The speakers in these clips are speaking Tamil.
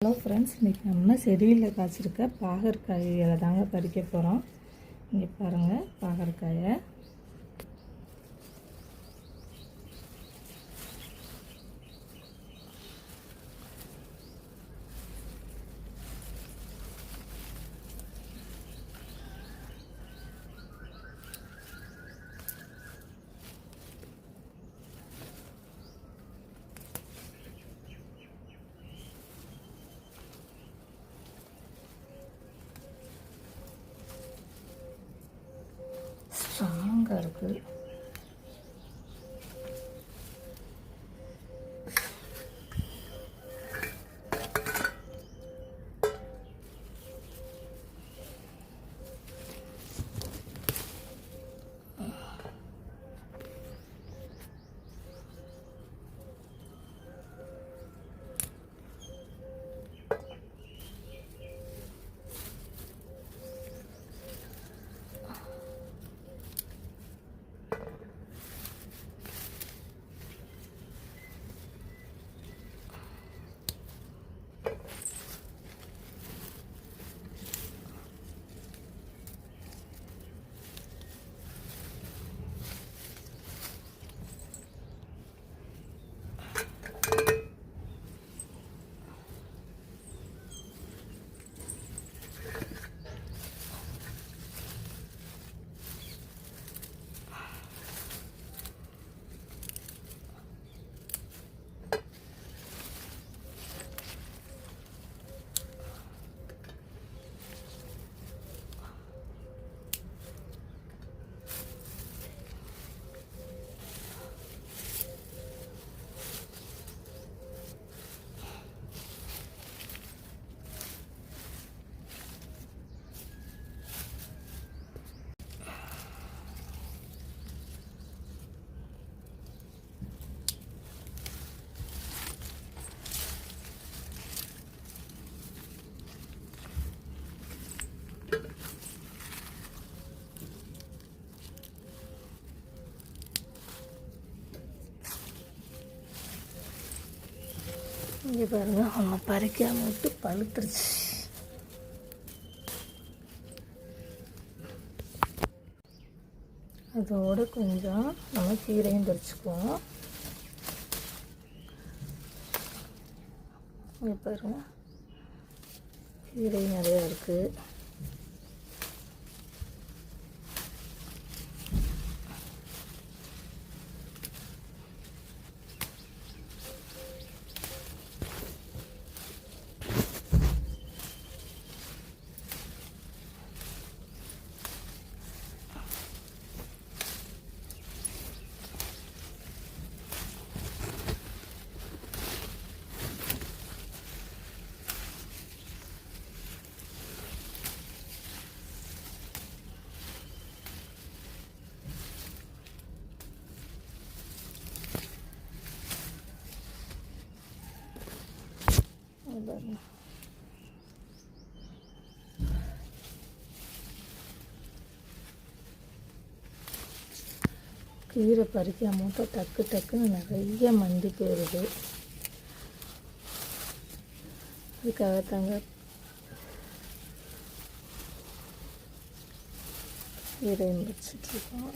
ஹலோ ஃப்ரெண்ட்ஸ் இன்றைக்கி நம்ம செடியில் காய்ச்சிருக்க பாகற்காய்களை தாங்க பறிக்க போகிறோம் இங்கே பாருங்கள் பாகற்காயை. ஸ்ட்ராங்காக இருக்குது இங்கே பாருங்க அவங்க பறிக்காம விட்டு பழுத்துருச்சு. அதோட கொஞ்சம் நம்ம கீரையும் பறிச்சுக்குவோம். இங்கே பாருங்க கீரை நிறையா இருக்குது இங்க பாருங்க கீரை பறிக்க மூட்டை டக்கு டக்குன்னு நிறைய மண்டி போயிடுது. அதுக்காகத்தாங்க கீரை முடிச்சிட்ருக்கோம்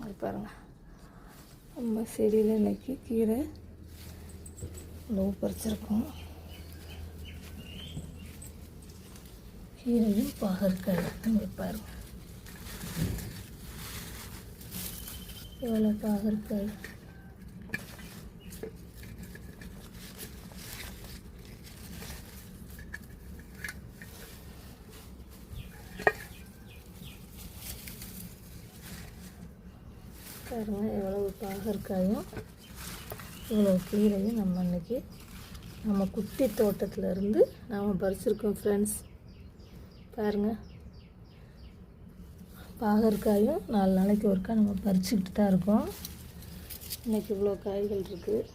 அது பாருங்கள் நம்ம செடியில் இன்னைக்கு கீரை லவ் பறிச்சிருக்கோம். கீரையும் பாகற்காய் இங்கே பாருங்க. எவ்வளோ பாகற்காய். பாருங்கள் எவ்வளவு பாகற்காயும் இவ்வளோ கீரையும் நம்ம அன்றைக்கி நம்ம குட்டி தோட்டத்துல இருந்து நாம் பறிச்சிருக்கோம் ஃப்ரெண்ட்ஸ் பாருங்கள் பாகற்காயும் நாலு நாளைக்கு ஒருக்கா நம்ம பறிச்சுக்கிட்டு தான் இருக்கோம். இன்றைக்கி இவ்வளோ காய்கள் இருக்குது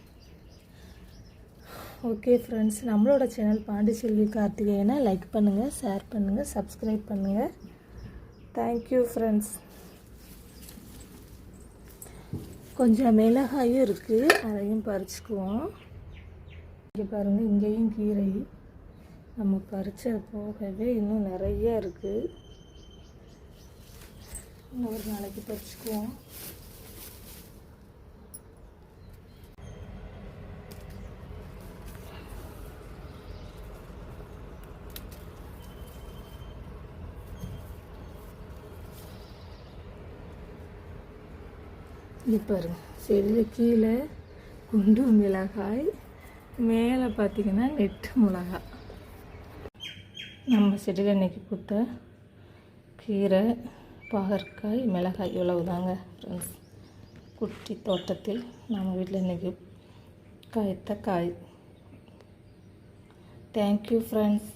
ஓகே ஃப்ரெண்ட்ஸ் நம்மளோட சேனல் பாண்டிச்செல்வி கார்த்திகேயனை லைக் பண்ணுங்கள் ஷேர் பண்ணுங்கள் சப்ஸ்கிரைப் பண்ணுங்கள் தேங்க்யூ ஃப்ரெண்ட்ஸ் கொஞ்சம் மிளகாயும் இருக்குது அதையும் பறிச்சுக்குவோம். இங்கே பாருங்கள் இங்கேயும் கீரை. நம்ம பறிச்சது போகவே இன்னும் நிறைய இருக்குது இன்னும் ஒரு நாளைக்கு பறிச்சுக்குவோம். இது பாருங்க செல்லு கீழே குண்டு மிளகாய் மேலே பார்த்தீங்கன்னா நெட்டு மிளகாய். நம்ம செடியில் இன்னைக்கு பூத்த கீரை பாகற்காய் மிளகாய் இவ்வளவு தாங்க ஃப்ரெண்ட்ஸ் குட்டி தோட்டத்தில் நம்ம வீட்டில் இன்றைக்கி காய்த்த காய். Thank you friends